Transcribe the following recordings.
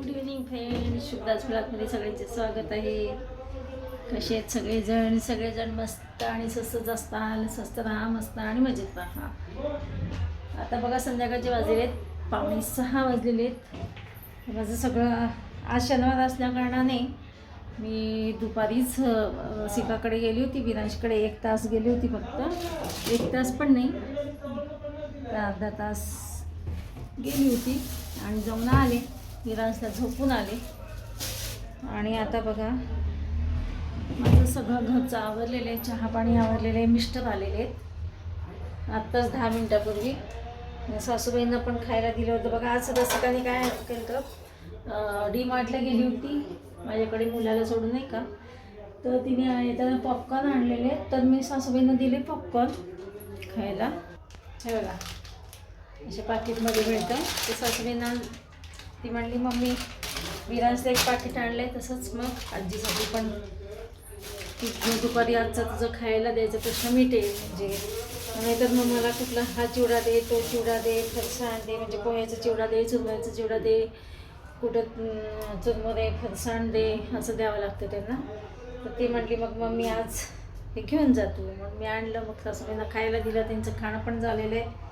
Good evening friend शुभदास ब्लॉगमध्ये सगळ्यांचे स्वागत आहे. कसे आहेत सगळेजण? सगळेजण मस्त आणि स्वस्तच असताल स्वस्त राहा मस्त आणि मजेत राहा. आता बघा संध्याकाळचे वाजलेले आहेत. पावणे सहा वाजलेले आहेत. माझं सगळं आज शनिवार असल्याकारणाने मी दुपारीच अ, सिकाकडे गेली होती. विनाशकडे एक तास गेली होती फक्त. एक तास पण नाही. अर्धा तास गेली होती आणि जाऊन आले. विरांसला झोपून आले. आणि आता बघा माझं सगळं घरचं आवरलेलं आहे चहा पाणी आवरलेलं आहे मिस्टर आलेले आहेत. आत्ताच दहा मिनटापूर्वी. सासूबाईंना पण खायला दिलं होतं. बघा आज सकाळी काय केलं तर डी मार्टला गेली होती. माझ्याकडे मुलाला सोडून नाही का? तर तिने येताना पॉपकॉर्न आणलेले आहेत. तर मी सासूबाईंना दिले पॉपकॉर्न खायला. हे बघा असे पाकिटमध्ये मिळतं. ते सासूबाईंना ती म्हणली मम्मी विरांसला एक पाकिट आणलं आहे तसंच मग आजीसाठी पण. ती दुपारी आजचा तुझं खायला द्यायचा प्रश्न मिटेल म्हणजे. नाहीतर मग मला कुठला हा चिवडा दे तो चिवडा दे फरसाण दे म्हणजे पोह्याचा चिवडा दे चुरम्याचा चिवडा दे कुठं अं, दे फरसाण दे असं द्यावं लागतं त्यांना. तर ती म्हटली मग मम्मी आज हे घेऊन जातो मग मी आणलं मग सासूबाईंना खायला दिलं त्यांचं खाणं पण झालेलं आहे.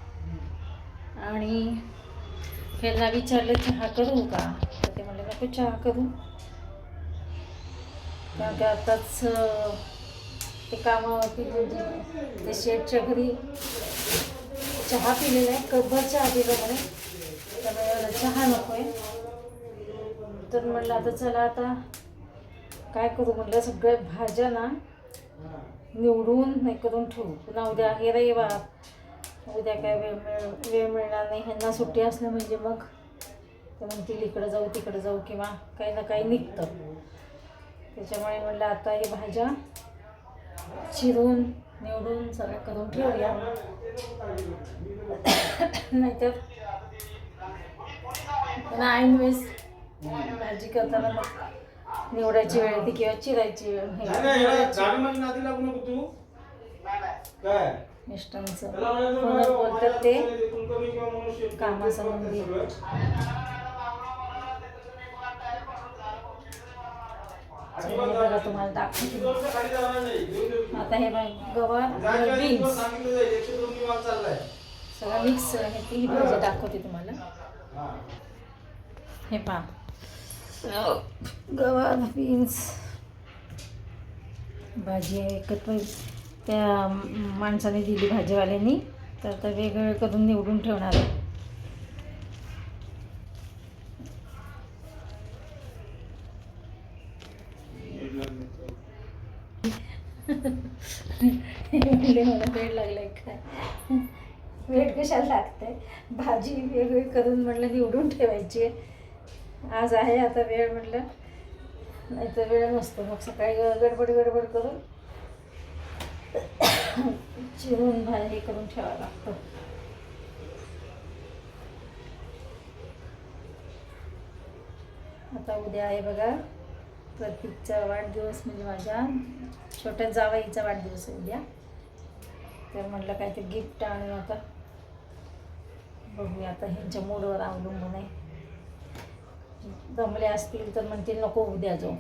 आणि ह्यांना विचारलं चहा करू का तर ते म्हणले नको चहा करू कारण की आताच ते कामावरती म्हणजे ते शेठच्या घरी चहा पिलेला आहे कपभर चहा पिला म्हणे त्यामुळे मला चहा नको आहे तर म्हणलं आता चला आता काय करू म्हटलं सगळ्या भाज्या ना निवडून नाही करून ठेवू पुन्हा उद्या हे रविवार उद्या काय वेळ मिळ वेळ मिळणार नाही. ह्यांना सुट्टी असलं म्हणजे मग ते म्हणतील इकडं जाऊ तिकडं जाऊ किंवा काही ना काही निघतं. त्याच्यामुळे म्हटलं आता हे भाज्या चिरून निवडून सगळ्या करून ठेवूया. नाहीतर पुन्हा ऐन वेळेस भाजी करताना मग निवडायची वेळ येते किंवा चिरायची वेळ. हे मिस्टरांचं फोनवर बोलतात ते. कामासंबंधी. हे बघा तुम्हाला दाखवते. आता हे गवार बीन्स. सगळं मिक्स आहे ती ही. भाजी दाखवते तुम्हाला. हा. हे पहा. गवार बीन्स भाजी एकत्र त्या माणसाने दिली भाजीवाल्यांनी. तर आता वेगवेगळे करून निवडून ठेवणार आहे. म्हणले मला वेळ लागलाय काय वेळ कशाला लागतंय? भाजी वेगळी करून म्हटलं निवडून ठेवायची आज आहे आता वेळ म्हटलं नाही तर वेळ नसतो. मग सकाळी गडबड गडबड करून चिरून भाजी हे करून ठेवावं लागतं. आता उद्या आहे बघा प्रतीकचा वाढदिवस म्हणजे माझ्या छोट्या जावाईचा वाढदिवस आहे उद्या. तर म्हटलं काहीतरी गिफ्ट आणू आता. बघूया आता ह्यांच्या मूडवर अवलंबून आहे. दमले असतील तर म्हणतील नको उद्या जाऊ.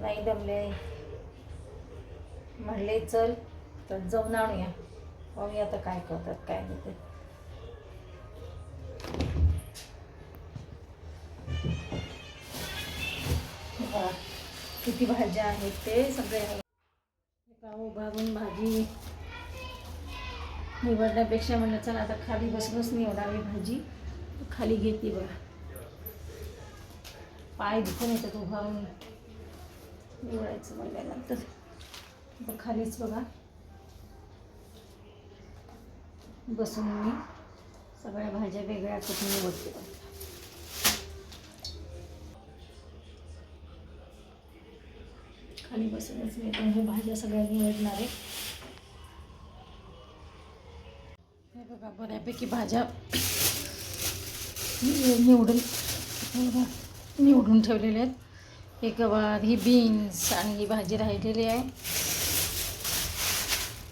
नाही दमले म्हणले चल तर जाऊन आणूया. पाहूया आता काय करतात काय नाही ते. किती भाज्या आहेत ते सगळे. पाहू उभारून भाजी निवडण्यापेक्षा म्हणलं चला आता खाली बसूनच निवडावी भाजी. खाली घेते बघा. पाय दुखून येतात उभारून. निवडायचं म्हणल्यानंतर. आता खालीच बघा. बसून मी सगळ्या भाज्या वेगळ्या करून निवडते. खाली बसूनच मी आता हे भाज्या सगळ्या निवडणार आहे. हे बघा बऱ्यापैकी भाज्या निवडून निवडून ठेवलेल्या आहेत. हे गवार ही बीन्स आणि ही भाजी राहिलेली आहे.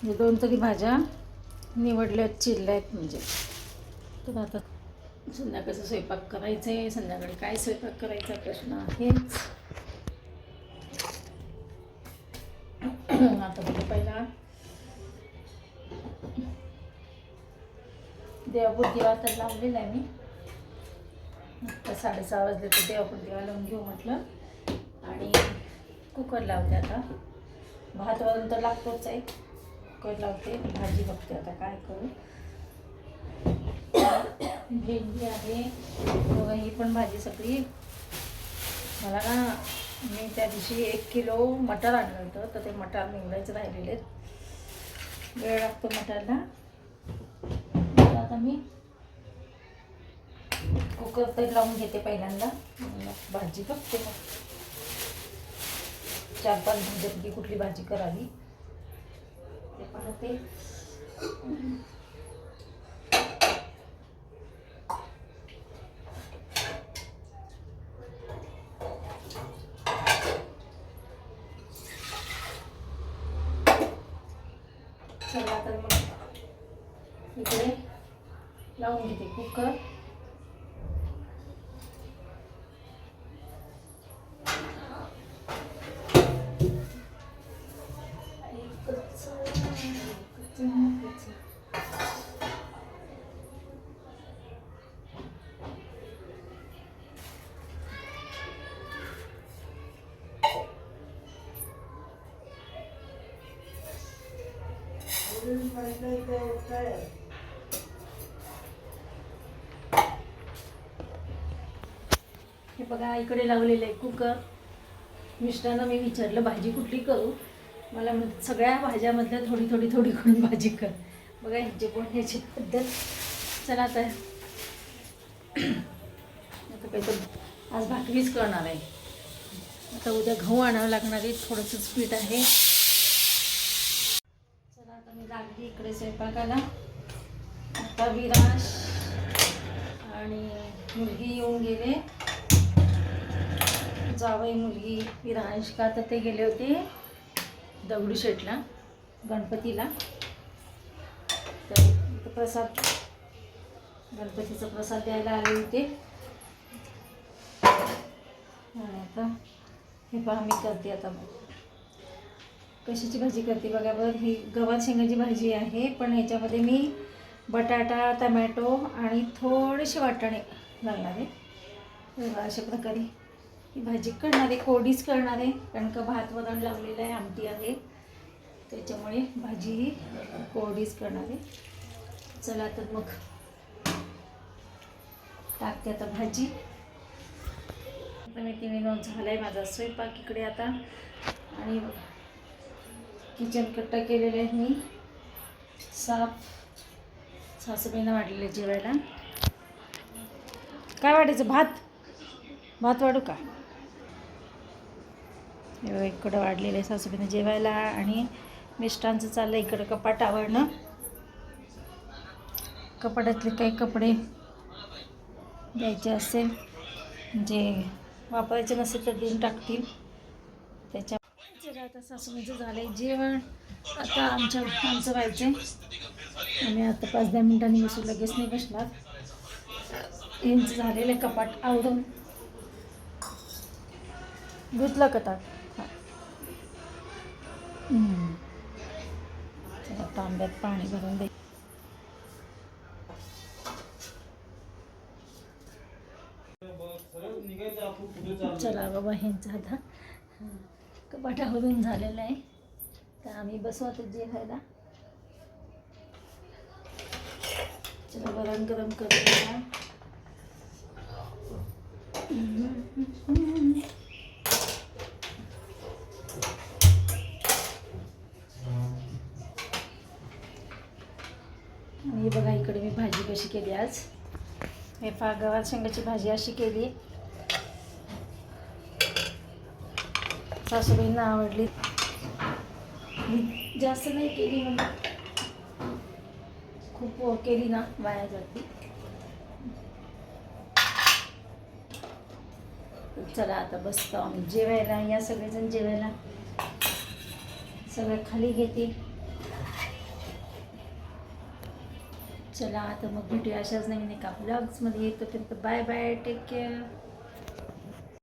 दोन तरी भाज्या निवडल्या चिरल्या आहेत म्हणजे. तर आता संध्याकाळचा स्वयंपाक करायचा आहे. संध्याकाळी काय स्वयंपाक करायचा प्रश्न आहेच आता बघू पहिला. देवापूर दिवा तर लावलेला आहे मी. आता साडेसहा वाजले तर देवापूर दिवा लावून घेऊ म्हटलं. आणि कुकर लावते आता. भात वरून तर लागतोच आहे. कुकर लावते. भाजी बघते आता काय करू. भेंडी आहे. बघा ही पण भाजी सगळी. मला ना मी त्या दिवशी एक किलो मटार आणलं होतं तर ते मटार निवडायचं राहिलेले आहेत. वेळ लागतो मटारला. आता मी कुकर तर लावून घेते पहिल्यांदा. भाजी बघते मग. चार पाच भाज्यापैकी कुठली भाजी करावी. ते पाहते चला तर मग इकडे लावून घेते कुकर हे बघा इकडे लावलेलं आहे कुकर. मिस्टरांना मी विचारलं भाजी कुठली करू? मला म्हण सगळ्या भाज्यामधल्या थोडी थोडी थोडी करून भाजी कर. बघा ह्याची बोलण्याची पद्धत. चला आता. आता काही तर आज भाकरीच करणार आहे. आता उद्या गहू आणावं लागणार आहे. थोडंसंच पीठ आहे. मी लागली इकडे स्वयंपाकाला आता विराश आणि मुलगी येऊन गेले. जावई मुलगी विरांश का तर ते गेले होते दगडूशेठला गणपतीला. तर प्रसाद गणपतीचा प्रसाद द्यायला आले होते. आणि आता हे पहा मी करते आता कशाची भाजी करते? बघा बरं ही गव्हात शेंगाची भाजी आहे. पण याच्यामध्ये मी बटाटा टमॅटो आणि थोडेसे वाटाणे घालणार आहे. बघा अशा प्रकारे ही भाजी करणार आहे. कोरडीच करणार आहे. कारण का भात वरण लावलेलं आहे. आमटी आहे. त्याच्यामुळे भाजी ही कोरडीच करणार आहे. चला तर मग टाकते आता भाजी. आता मी तिने नोंद झाला आहे माझा स्वयंपाक इकडे आता. आणि किचन कट्टा केलेले आहे मी. साफ सासूबाईंना वाढलेले जेवायला. काय वाटायचं? भात? भात वाढू का? इकडं वाढलेलं आहे सासूबाईनं जेवायला आणि मिस्टरांचं चाललं इकडं कपाट आवडणं कपाटातले काही कपडे द्यायचे असेल जे वापरायचे नसेल तर देऊन टाकतील. त्याच्या आता सासूबाईचं झालं आहे जेवण आता आमच्या आमचं व्हायचं आहे आम्ही आता पाच दहा मिनिटांनी बसू लगेच नाही बसणार. यांचं झालेलं आहे कपाट आवरून. धुतलं का ताक हां. हम्म. चला तांब्यात पाणी भरून दे. चला बाबा ह्यांचं आता कपाट आवरून झालेलं आहे. तर आम्ही बसवतो जेवायला. चला गरम गरम करूया. हे बघा इकडे मी भाजी कशी केली आज. हे फा गवार शेंगाची भाजी अशी केली. सासूबाईंना आवडली. जास्त नाही केली म्हणून खूप केली ना वाया जाते. चला आता बसतो आम्ही. जेवायला या सगळेजण जेवायला. सगळं खाली घेते. चला आता मग भेटूया अशाच नवीन एका ब्लॉग्समध्ये तर बाय बाय टेक केअर